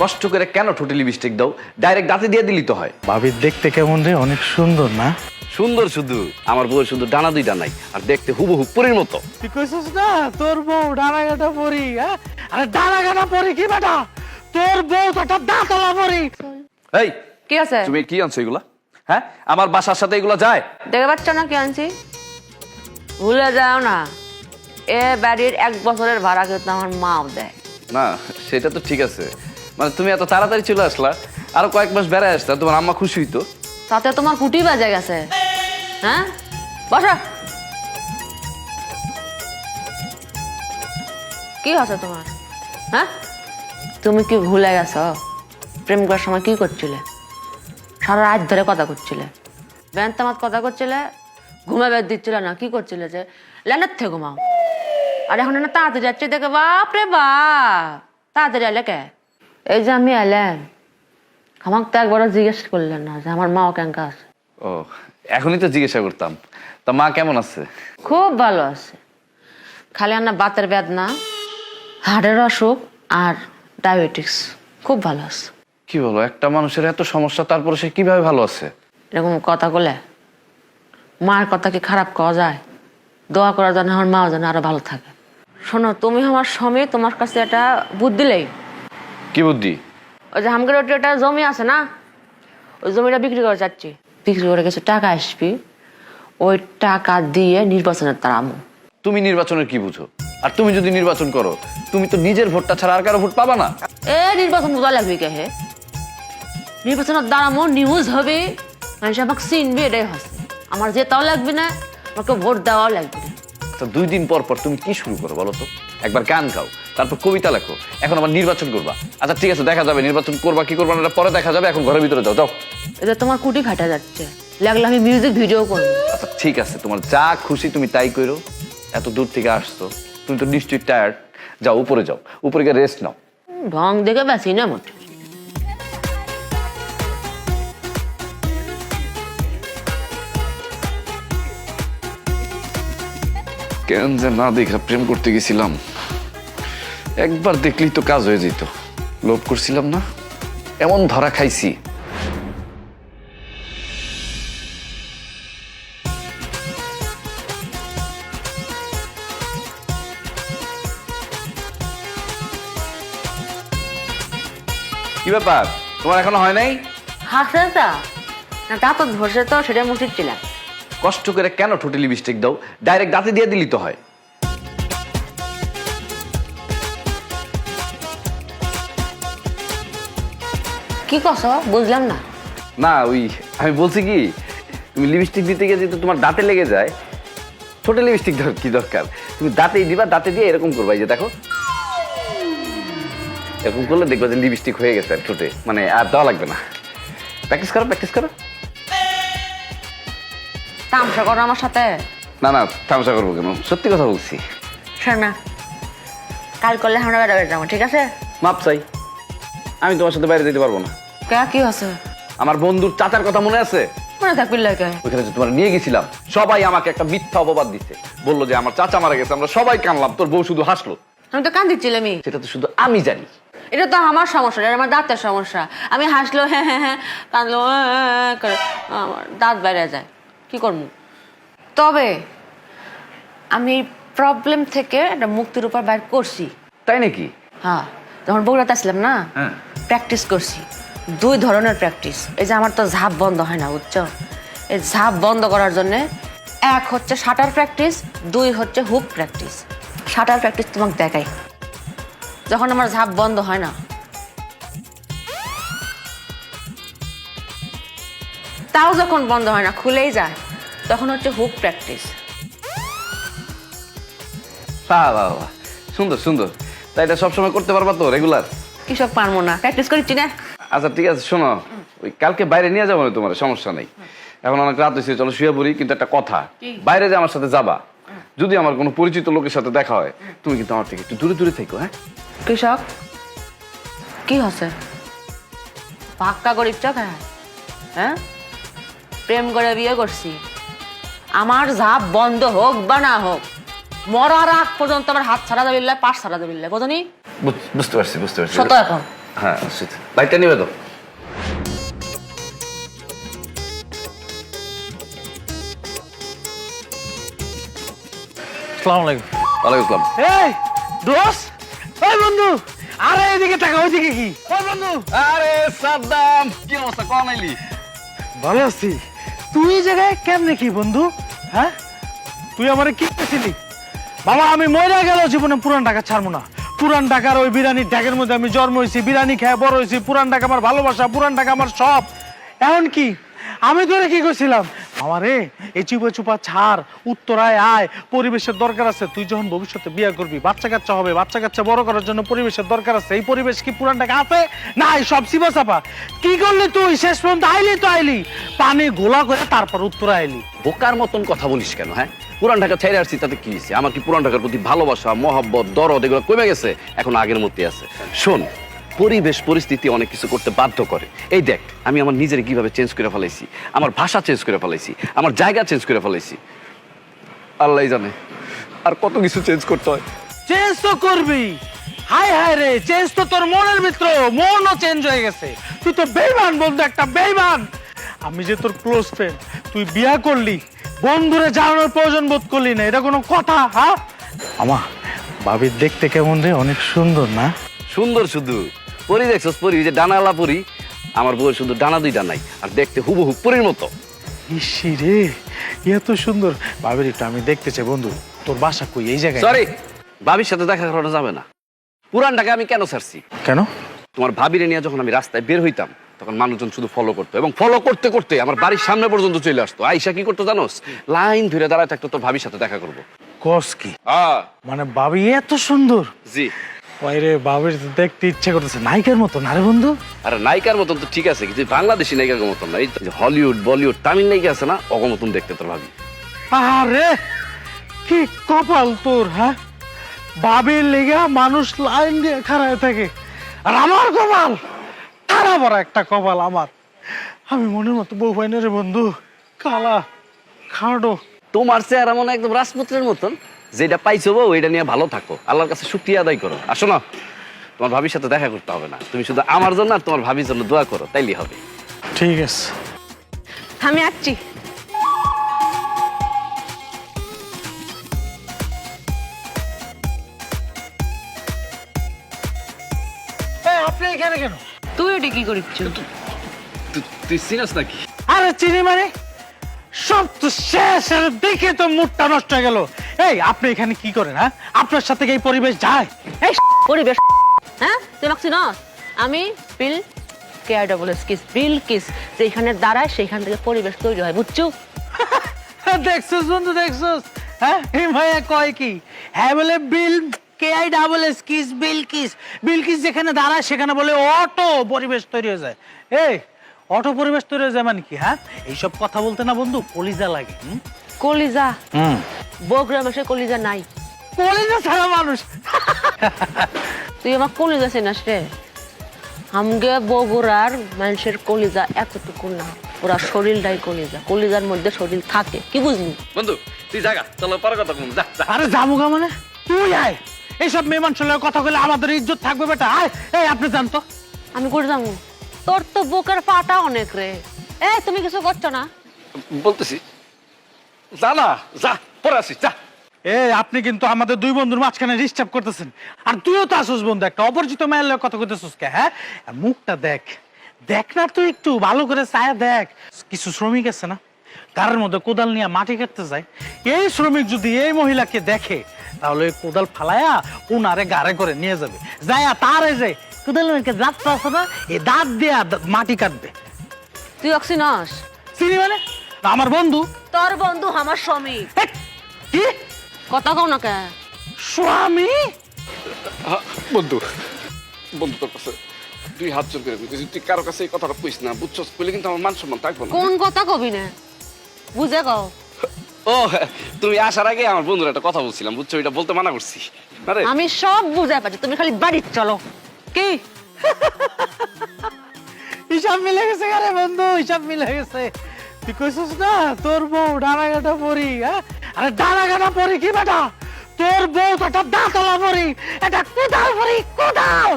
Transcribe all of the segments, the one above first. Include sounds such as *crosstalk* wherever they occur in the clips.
কষ্ট করে কেন ঠোঁটে লিপস্টিক দাও? ডাইরেক্ট দাঁতে দিয়ে দিলি তো হয়। ভাবির দেখতে কেমন রে? অনেক সুন্দর না? সুন্দর শুধু। আমার বউয়ের শুধু ডানা দুইটা নাই আর দেখতে হুবহু পরীর মতো। তুই কইছিস না? তোর বউ ডানা কাটা পরি হ্যাঁ? আরে ডানা কাটা পরি কি বেটা তোর বউ তো একটা দাঁতলা পরি। এই কি আছে? তুমি কি আনছো এগুলা? হ্যাঁ? আমার বাসার সাথে এগুলা যায়? দেখে পাচ্ছ না কি আনছি? ভুলে যাও না। এ বাড়ির এক বছরের ভাড়া কিন্তু আমার মাও দেয়। না সেটা তো ঠিক আছে। মানে তুমি এত তাড়াতাড়ি চলে আসলা, আরও কয়েক মাস বেড়ায় আসতা, তোমার আম্মা খুশি হইতো। তাতে তোমার কুটি বাজে গেছে। হ্যাঁ? বসো। কি আছে তোমার? হ্যাঁ? তুমি কি ভুলে গেছো? প্রেম করার সময় কি করছিলে? সারা রাত ধরে কথা করছিলে। ব্যান্তামাত কথা করছিলে, ঘুমে বেদ দিচ্ছিলে না, কি করছিলে যে? ল্যান্ডার থেকে ঘুমাও। আর এখন না তাড়াতাড়ি যাচ্ছে দেখে বাপ রে বাপ! তাড়াতাড়ি এলে কে? এই যে আমি এলাম আমাকে তো একবারও জিজ্ঞেস করলেন না যে আমার মাও কেঙ্কা আছে। ও এখনই তো জিজ্ঞাসা করতাম। তা মা কেমন আছে? খুব ভালো আছে। খালি আমার বাতের বেদনা হার্টের অসুখ আর ডায়াবেটিক্স খুব ভালো আছে। কি বলো একটা মানুষের এত সমস্যা তারপরে সে কীভাবে ভালো আছে? এরকম কথা বলে মার কথা কি খারাপ করা যায়? দোয়া করার জন্য আমার মাও যেন আরও ভালো থাকে। শোনো তুমি আমার স্বামী তোমার কাছে একটা বুদ্ধি দিলেই কি বুদ্ধি? ওই যে হামগের ওটি একটা জমি আছে না? ওই জমিটা বিক্রি করে যাচ্ছি। বিক্রি করে কিছু টাকা আসবি ওই টাকা দিয়ে নির্বাচনের তারামো তুমি নির্বাচনের কি বুঝো? আর তুমি যদি নির্বাচন করো তুমি তো নিজের ভোটটা ছাড়া আর কারও ভোট পাবা না। এ নির্বাচন বোঝা লাগবে কে হে? নির্বাচনের মোর নিউজ হবে মানুষ আমাকে চিনবে এটাই হচ্ছে। আমার যেতাও লাগবে না আমাকে ভোট দেওয়াও লাগবে না। তো দুই দিন পর পর তুমি কি শুরু করো বলো তো? একবার গান গাও। তারপর কবিতা লেখো। এখন আবার নির্বাচন করবা। আচ্ছা ঠিক আছে দেখা যাবে। নির্বাচন করবা কি করবা না পরে দেখা যাবে। এখন ঘরের ভিতরে যাও যাও। এতে তোমার কুটি ফাটা যাচ্ছে। লাগলে আমি মিউজিক ভিডিও করব। আচ্ছা ঠিক আছে তোমার যা খুশি তুমি তাই করো। এত দূর থেকে আসছো। তুমি তো নিশ্চয়ই টায়ার্ড যাও উপরে যাও। উপরে গিয়ে রেস্ট নাও। ঢং দেখে বেশি না মোটে কেন যে না দেখা প্রেম করতে গেছিলাম? একবার দেখলেই তো কাজ হয়ে যেত। লোভ করছিলাম না এমন ধরা খাইছি। কি ব্যাপার? তোমার এখনও হয় নাই? হাসে তা না তা তো ধরছে তো সেটা মুছিচ্ছিলাম। কষ্ট করে কেন ঠোঁটে লিপস্টিক দাও? ডাইরেক্ট দাঁতে দিয়ে দিলি তো হয়। কি কস? বুঝলাম না। না ওই আমি বলছি কি তুমি লিপস্টিক দিতে গিয়ে যেহেতু তোমার দাঁতে লেগে যায় ছোট লিপস্টিক কি দরকার? তুমি দাঁতেই দিবা দাঁতে দিয়ে এরকম করবা এই যে দেখো। এরকম করলে দেখবা যে লিপস্টিক হয়ে গেছে আর ঠোঁটে মানে আর দেওয়া লাগবে না। প্র্যাকটিস করো প্র্যাকটিস করো। তামসা করো আমার সাথে। না না তামসা করব কেন? সত্যি কথা বলছি। শোন না কাল করলে আমরা বেড়াবে যাব ঠিক আছে? মাপ চাই। আমি তোমার সাথে বাইরে যেতে পারব না। কে কি আছে? আমার বন্ধুর চাচার কথা মনে আছে? মনে থাকবি লাগে ওইখানে যে তোমার নিয়ে গেছিলাম সবাই আমাকে একটা মিথ্যা অপবাদ দিচ্ছে। বলল যে আমার চাচা মারা গেছে আমরা সবাই কানলাম তোর বউ শুধু হাসলো। আমি তো কান্দিচ্ছিলাম আমি সেটা তো শুধু আমি জানি। এটা তো আমার সমস্যা এটা আমার দাঁতের সমস্যা। আমি হাসলো হ্যাঁ হ্যাঁ হ্যাঁ কাঁদলো হ্যাঁ, হ্যাঁ, করে আমার দাঁত বেড়ে যায়। কি করব? তবে আমি এই প্রবলেম থেকে একটা মুক্তির উপর বাইর করছি। তাই নাকি? হ্যাঁ যখন বগুড়াতে আসলাম না? হ্যাঁ। প্র্যাকটিস করছি। দুই ধরনের প্র্যাকটিস। এই যে আমার তো ঝাপ বন্ধ হয় না, বুঝছ? এই ঝাপ বন্ধ করার জন্য এক হচ্ছে শাটার প্র্যাকটিস, দুই হচ্ছে হুক প্র্যাকটিস। শাটার প্র্যাকটিস তোমাকে দেখাই। যখন আমার ঝাপ বন্ধ হয় না, তাও যখন বন্ধ হয় না, খুলেই যায়, তখন হচ্ছে হুক প্র্যাকটিস। বাহ বাহ বাহ। সুন্দর সুন্দর। তাই এটা সবসময় করতে পারবা তো, রেগুলার? কিসব পারব না। প্র্যাকটিস করছি না আচ্ছা ঠিক আছে শোনো। ওই কালকে বাইরে নিয়ে যাব তোমার সমস্যা নেই। এখন অনেক রাত হয়েছে চলো শুয়ে পড়ি কিন্তু একটা কথা। বাইরে যে আমার সাথে যাবা যদি আমার কোনো পরিচিত লোকের সাথে দেখা হয় তুমি কিন্তু আমার থেকে একটু দূরে দূরে থেকো হ্যাঁ? কৃষক কি হচ্ছে? পাক্কা গরিব চোখ হ্যাঁ? হ্যাঁ? প্রেম করে বিয়ে করছি। আমার ঝাপ বন্ধ হোক বা না হোক মরার আগ পর্যন্ত আমার হাত ছাড়া যাবিল্লা পাশ ছাড়া যাবিল্লা বোঝনি বুঝ- বুঝতে পারছি বুঝতে পারছি। শত এখন। হ্যাঁ লাইটটা নিবে তো? আসসালামু আলাইকুম। ওয়ালাইকুম আসসালাম। এই দোস্ত ওই বন্ধু আরে এদিকে টাকা ওইদিকে কি? ওই বন্ধু। আরে সাদ্দাম কি অবস্থা কম আইলি? ভালো আছি। তুই এই জায়গায় কেমনে কি বন্ধু হ্যাঁ? তুই আমারে কি পেয়েছিলি বাবা, আমি মরে গেল জীবনে পুরান ঢাকা ছাড়বো না। পুরান ঢাকার ওই বিরিয়ানির ঢাকের মধ্যে আমি জন্ম হয়েছি বিরিয়ানি খেয়ে বড় হয়েছি। পুরান ঢাকা আমার ভালোবাসা, পুরান ঢাকা আমার সব। এখন কি আমি ধরে কি করছিলাম? আমারে এই চুপা চুপা ছাড়, উত্তরায় আয়, পরিবেশের দরকার আছে। তুই যখন ভবিষ্যতে বিয়ে করবি, বাচ্চা কাচ্চা হবে, বাচ্চা কাচ্চা বড় করার জন্য পরিবেশের দরকার আছে। এই পরিবেশ কি পুরান টাকা আছে? না, এই সব সিবা চাপা। কি করলি তুই? শেষ পর্যন্ত আইলি তো আইলি। পানি গোলা করে তারপর উত্তরা আইলি। বোকার মতন কথা বলিস কেন হ্যাঁ? পুরান ঢাকা ছেড়ে আসছি, তাতে কি আমার কি পুরান ঢাকার প্রতি ভালোবাসা, মহব্বত, দরদ, এগুলো কমে গেছে? এখন আগের মধ্যে আছে। শোন পরিবেশ পরিস্থিতি অনেক কিছু করতে বাধ্য করে। এই দেখ আমি আমার নিজের কীভাবে চেঞ্জ করে ফেলাইছি আমার ভাষা চেঞ্জ করে ফেলাইছি আমার জায়গা চেঞ্জ করে ফেলাইছি। আল্লাহ জানে আর কত কিছু চেঞ্জ করতে হয়। চেঞ্জ তো করবি। হাই হাই রে চেঞ্জ তো তোর মনের মিত্র মনও চেঞ্জ হয়ে গেছে। তুই তো বেইমান বন্ধু একটা বেইমান। আমি যে তোর ক্লোজ ফ্রেন্ড তুই বিয়া করলি বন্ধুরে জানানোর প্রয়োজন বোধ করলি না এটা কোনো কথা হ্যাঁ আমা ভাবির দেখতে কেমন রে? অনেক সুন্দর না? সুন্দর শুধু। পরি দেখছস পরি যে ডানালা পরি। আমার বউয়ের শুধু ডানা দুইটা নাই আর দেখতে হুবহু পরির মতো। ইসি রে এত সুন্দর। ভাবির একটু আমি দেখতে চাই বন্ধু তোর বাসা কই? এই জায়গায়? সরি ভাবির সাথে দেখা করানো যাবে না। পুরান ঢাকা আমি কেন ছাড়ছি? কেন? তোমার ভাবিরে নিয়ে যখন আমি রাস্তায় বের হইতাম তখন মানুষজন শুধু ফলো করতো এবং ফলো করতে করতে আমার বাড়ির সামনে পর্যন্ত চলে আসতো। আইসা কি করতো জানোস? লাইন ধরে দাঁড়ায় থাকতো তোর ভাবির সাথে দেখা করব। কস কি? মানে ভাবি এত সুন্দর। জি। ওই রে বাবির দেখতে ইচ্ছে করতেছে। নায়িকার মতো না রে বন্ধু। আর নায়িকার মতন তো ঠিক আছে কিন্তু বাংলাদেশি নায়িকার মতন না। এই যে হলিউড বলিউড তামিল নায়িকা আছে না অগ মতন দেখতে তোর ভাবি। আরে কি কপাল তোর হ্যাঁ? বাবির লেগা মানুষ লাইন দিয়ে খাড়ায় থাকে। আর আমার কপাল খারাপ বড় একটা কপাল আমার। আমি মনের মতো বউ পাই না রে বন্ধু। কালা খাডো। তোমার চেহারা মনে একদম রাজপুত্রের মতন। যেটা পাইছো বউ এটা নিয়ে ভালো থাকো। আল্লাহর কাছে শুক্রিয়া আদায় করো। আসো না তোমার ভাবির সাথে দেখা করতে হবে না। তুমি শুধু আমার জন্য আর তোমার ভাবির জন্য দোয়া করো তাইলেই হবে। ঠিক আছে। আমি আসছি। আপনি এখানে কেন? তুই ওটা কি করিস তুই সিনাস নাকি? আরে চিনি মানে? সব তো শেষ আর দেখে তো মুডটা নষ্ট হয়ে গেল। এই আপনি এখানে কি করেন হ্যাঁ? আপনার সাথে কি এই পরিবেশ যায়? এই পরিবেশ হ্যাঁ? তুই মাকছি না? আমি Bill care double kiss Bill kiss যেখানে দাঁড়ায় সেইখান থেকে পরিবেশ তৈরি হয় বুঝছ? *laughs* দেখছস বন্ধু দেখছস। হ্যাঁ? এই ভাইয়া কয় কি? হ্যাঁ বলে Bill K I double S kiss Bill kiss Bill kiss যেখানে দাঁড়ায় সেখানে বলে অটো পরিবেশ তৈরি হয়ে যায়। এই অটো পরিবেশ তৈরি হয়ে যায় মানে কি হ্যাঁ? এইসব কথা বলতে না বন্ধু কলিজা লাগে হুম? কলিজা? হুম। বগুড়া মাসে কলিজা নাই। কলিজা ছাড়া মানুষ। তুই আমার কলিজা চেনাস রে। আমগে বগুড়ার মানুষের কলিজা এতটুকু না। ওরা শরীরটাই কলিজা কলিজার মধ্যে শরীর থাকে। কি বুঝলি? বন্ধু তুই জাগা চলো পরে কথা বলব যা। যা আরে জামুগা মানে? তুই আয়। এইসব মেয়ে মানুষের কথা বলে আমাদের ইজ্জত থাকবে বেটা আয়। এই আপনি জানতো আমি করে যাব। তোর তো বুকের পাটা অনেক রে। এ তুমি কিছু করছ না? বলতেছি। যা না যা পরে আসিস যা। এ আপনি কিন্তু আমাদের দুই বন্ধুর মাঝখানে ডিস্টার্ব করতেছেন। আর তুইও তো আসুস বন্ধু একটা অপরিচিত মেয়ের লগে কথা কইতেছিস কে হ্যাঁ? মুখটা দেখ দেখ না তুই একটু ভালো করে চায় দেখ। কিছু শ্রমিক আছে না? কারের মধ্যে কোদাল নিয়ে মাটি কাটতে যায়। এই শ্রমিক যদি এই মহিলাকে দেখে তাহলে ওই কোদাল ফালায়া উনারে গাড়ে করে নিয়ে যাবে। যায়া তারে যে কোদালের দাঁতটা আছে না এই দাঁত দিয়ে মাটি কাটবে। তুই অক্সিনস চিনি মানে? আমার বন্ধু। তোর বন্ধু আমার স্বামী। কি? কথা কও না কে? স্বামী? বন্ধু বন্ধু তোর কাছে তুই হাত জোর করে কইতেছি তুই কারও কাছে এই কথাটা কইস না বুঝছস? কইলে কিন্তু আমার মান সম্মান থাকব না। কোন কথা কবি না? বুঝে কও। ও তুমি আসার আগে আমার বন্ধুর একটা কথা বলছিলাম বুঝছ? এটা বলতে মানা করছি। আরে আমি সব বুঝে পাচ্ছি তুমি খালি বাড়ি চলো। কি? *laughs* হিসাব মিলে গেছে আরে বন্ধু, হিসাব মিলে গেছে। তুই কইছিস না, তোর বউ ডানা কাটা পরি হ্যাঁ? আরে ডানা কাটা পরি কি বেটা? তোর বউ তো একটা দাঁতলা পরি এটা কোদাল পরি, কোদাল!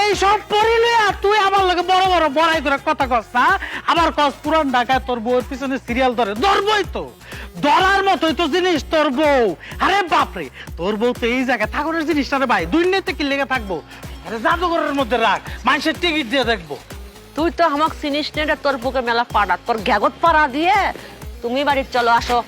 এই সব পড়িলে আর তুই আমার লগে বড় বড় বড়াই করে কথা কস না আমার কস, পুরান ঢাকায় তোর বউয়ের পিছনে সিরিয়াল ধরে, ধরবই তো। ধরার মতোই তো জিনিস তোর বউ। আরে বাপরে, তোর বউ তো এই জায়গায় ঠাকুরের জিনিসটা রে ভাই দুই নেতে কি লেগে থাকব। আরে জাদুঘরের মধ্যে রাখ মানুষের টিকিট দিয়ে দেখব। তুই তো আমাকে চিনিস নে তোর বুকে মেলা পাড়া তোর গ্যাগত পাড়া দিয়ে তুমি বাড়ির চলো আসো।